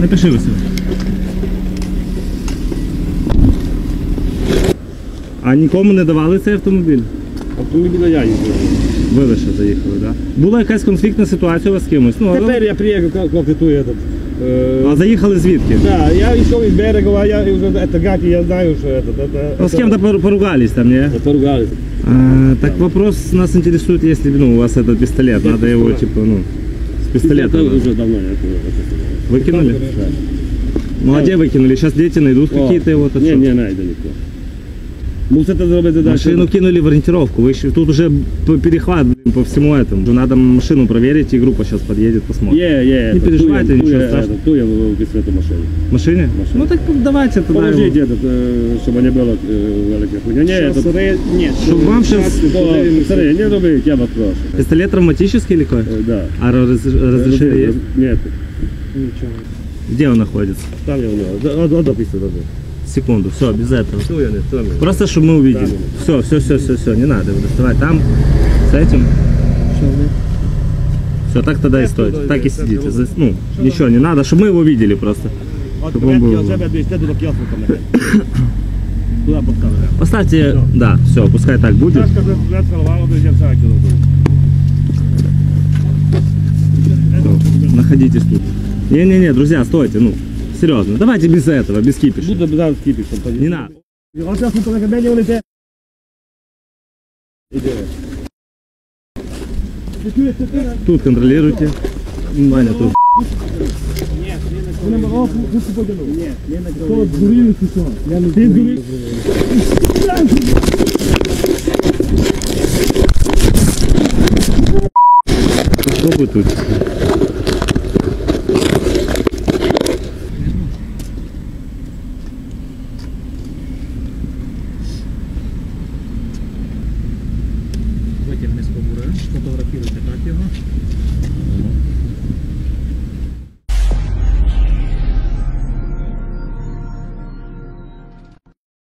Напиши ось. А нікому не давали цей автомобіль? Автомобіля я їздив. Ви лише заїхали, так? Да? Була якась конфліктна ситуація у вас з кимось? Ну, Тепер я приїхав, коли тут этот. е, а заїхали звідки? Да, я йшов із берега, я вже это гаки, я знаю, что это. это Ну, с кем-то пор- поругались там, не? Поругались. А, так вопрос нас интересует, если ну, у вас этот пистолет, надо его типа, ну, с пистолета. Это уже давно я это- Выкинули? Да. Ну а где выкинули? Сейчас дети найдут О, какие-то его. Ні, не найде ніхто. Мусите зробити далі. Машину кинули в ориентировку. Вы еще, тут уже п- перехват блин, по всему этому. Уже Надо машину проверить, и группа сейчас подъедет, посмотрит. Є, є. Не это, переживайте, тує, нічого тує, страшного. это, Тує в пістолету машину. В машине? Ну так давайте тогда. Положіть, его. этот, е, щоб не було е, великих хуйня. Ні, это, Ні, Чтоб вам сейчас Смотри, не робіть, я вас прошу. пистолет травматический или какой? Е, Да. А раз- разрешение есть? Нет, нічого. Где он находится? там я у нього. Одно після даже. Секунду, все, без этого. Тує, не, там. я. Просто чтобы мы увидели. Все, все, все, все, все, не надо его доставать. Там, с этим. Що вони? Все, так тогда и стойте. Так и сидите. За- Ну, ничего не надо, чтобы мы его видели просто. От Щоб він був. я себе десь до кіоску там. Туди поставили. Поставьте, да, все, пускай так будет. Ташка вже сховала до дівчаки. Всё, Находитесь тут. Не-не-не, друзья, стойте, ну, серьезно. Давайте без этого, без кипиша. Буде зараз кіпіш. Не надо. От зараз ми коли мені волите. Тут контролируйте. Ваня, тут. Попробуй тут.